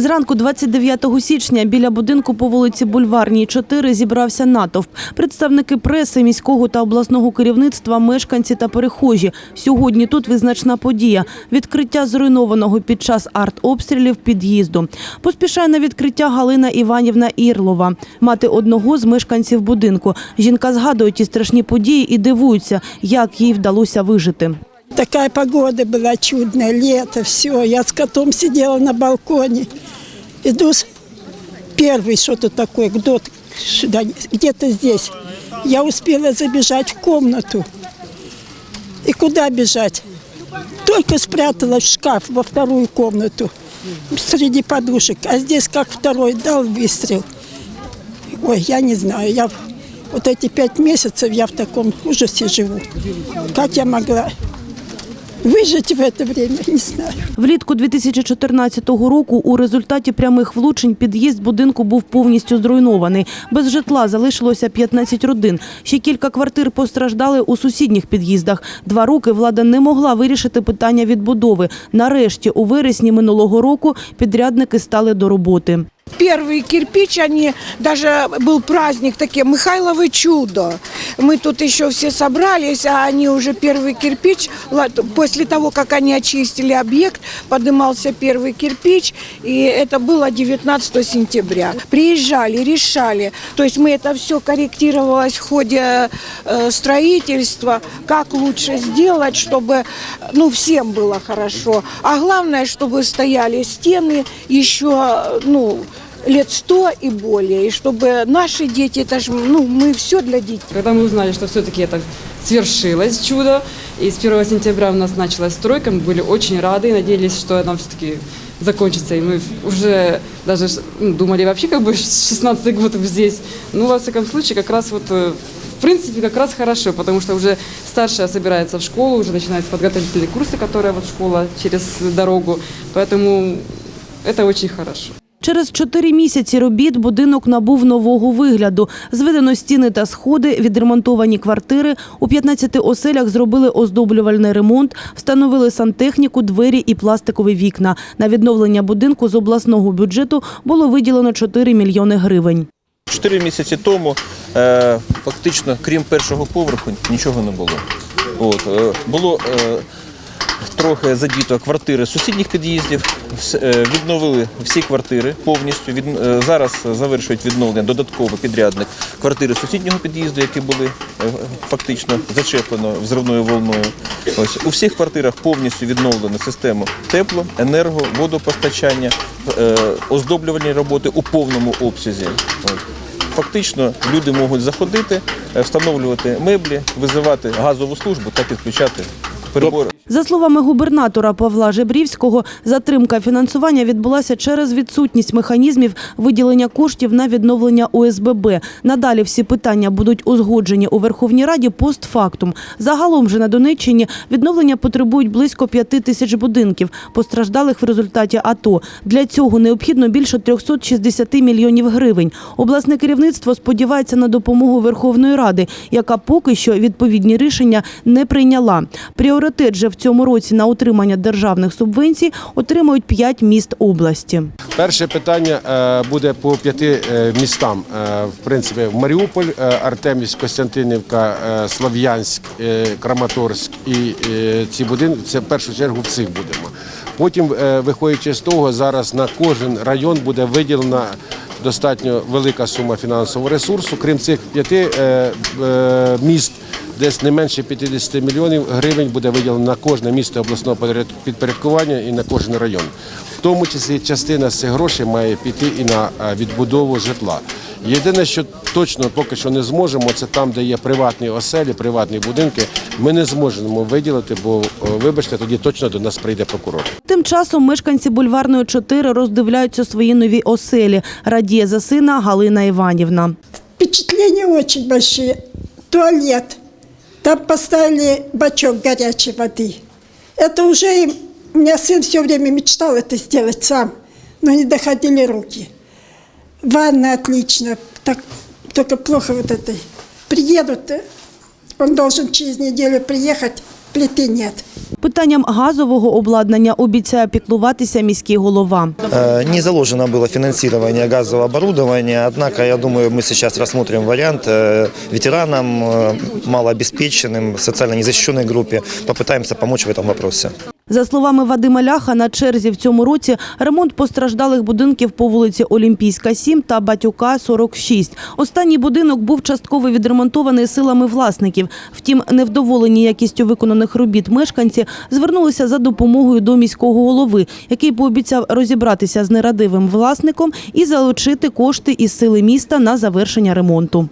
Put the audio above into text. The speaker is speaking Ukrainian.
Зранку 29 січня біля будинку по вулиці Бульварній 4 зібрався натовп. Представники преси, міського та обласного керівництва, мешканці та перехожі. Сьогодні тут визначна подія – відкриття зруйнованого під час артобстрілів під'їзду. Поспішає на відкриття Галина Іванівна Ірлова, мати одного з мешканців будинку. Жінка згадує ті страшні події і дивується, як їй вдалося вижити. Такая погода была чудная, лето, все. Я с котом сидела на балконе. Иду, первый что-то такое, сюда, где-то здесь. Я успела забежать в комнату. И куда бежать? Только спряталась в шкаф во вторую комнату среди подушек. А здесь как второй дал выстрел. Ой, я не знаю, я вот эти пять месяцев я в таком ужасе живу. Как я могла выжить в это время, не знаю. Влітку 2014 року у результаті прямих влучень під'їзд будинку був повністю зруйнований. Без житла залишилося 15 родин. Ще кілька квартир постраждали у сусідніх під'їздах. Два роки влада не могла вирішити питання відбудови. Нарешті, у вересні минулого року, підрядники стали до роботи. Первый кирпич, они, даже был праздник такие, Михайловы чудо. Мы тут еще все собрались, а они уже первый кирпич, после того, как они очистили объект, поднимался первый кирпич, и это было 19 сентября. Приезжали, решали, то есть мы это все корректировалось в ходе э, строительства, как лучше сделать, чтобы ну, всем было хорошо. А главное, чтобы стояли стены еще, ну, лет сто и более, и чтобы наши дети, это же, ну, мы все для детей. Когда мы узнали, что все-таки это свершилось чудо, и с 1 сентября у нас началась стройка, мы были очень рады и надеялись, что она все-таки закончится. И мы уже даже ну, думали вообще как бы 16 год здесь. Ну, во всяком случае, как раз вот э, в принципе, как раз хорошо, потому что уже старшая собирается в школу, уже начинаются подготовительные курсы, которые вот школа через дорогу. Поэтому это очень хорошо. Через чотири місяці робіт будинок набув нового вигляду. Зведено стіни та сходи, відремонтовані квартири. У 15 оселях зробили оздоблювальний ремонт, встановили сантехніку, двері і пластикові вікна. На відновлення будинку з обласного бюджету було виділено 4 мільйони гривень. Чотири місяці тому е, фактично, крім першого поверху, нічого не було. От, е, було е, трохи задіто квартири сусідніх під'їздів, е, відновили всі квартири повністю. Е, зараз завершують відновлення додатково підрядник квартири сусіднього під'їзду, які були е, фактично зачеплено взривною волною. Ось у всіх квартирах повністю відновлена система тепло, енерго, водопостачання, оздоблювальні роботи у повному обсязі. Фактично люди можуть заходити, встановлювати меблі, визивати газову службу та підключати перебори. За словами губернатора Павла Жебрівського, затримка фінансування відбулася через відсутність механізмів виділення коштів на відновлення ОСББ. Надалі всі питання будуть узгоджені у Верховній Раді постфактум. Загалом же на Донеччині відновлення потребують близько п'яти тисяч будинків, постраждалих в результаті АТО. Для цього необхідно більше 360 мільйонів гривень. Обласне керівництво сподівається на допомогу Верховної Ради, яка поки що відповідні рішення не прийняла. Пріоритет же в цьому році на отримання державних субвенцій отримують п'ять міст області. Перше питання е, буде по п'яти е, містам. Е, В принципі, Маріуполь, Артемівськ, Костянтинівка, Слов'янськ, Краматорськ і ці будинки. Це в першу чергу в цих будемо. Потім, виходячи з того, зараз на кожен район буде виділена достатньо велика сума фінансового ресурсу. Крім цих п'яти міст, десь не менше 50 мільйонів гривень буде виділено на кожне місто обласного підпоряд- підпорядкування і на кожен район. В тому числі частина з цих грошей має піти і на е, відбудову житла. Єдине, що точно поки що не зможемо, це там, де є приватні оселі, приватні будинки. Ми не зможемо виділити, бо, е, вибачте, тоді точно до нас прийде прокурор. Тим часом мешканці бульварної 4 роздивляються свої нові оселі. Радіє за сина Галина Іванівна. Впечатления очень большие. Туалет. Там поставили бачок горячей воды. Это уже им... У меня сын все время мечтал это сделать сам, но не доходили руки. Ванна отлично, так, только плохо вот это. Приедут, э, он должен через неделю приехать, плиты нет. Питанням газового обладнання обіцяє піклуватися міський голова. Э, Не заложено было финансирование газового оборудования, однако, я думаю, мы сейчас рассмотрим вариант э, ветеранам, э, малообеспеченным, социально незащищенной группе, попытаемся помочь в этом вопросе. За словами Вадима Ляха, на черзі в цьому році ремонт постраждалих будинків по вулиці Олімпійська, 7 та Батюка, 46. Останній будинок був частково відремонтований силами власників. Втім, невдоволені якістю виконаних робіт мешканці звернулися за допомогою до міського голови, який пообіцяв розібратися з нерадивим власником і залучити кошти із сили міста на завершення ремонту.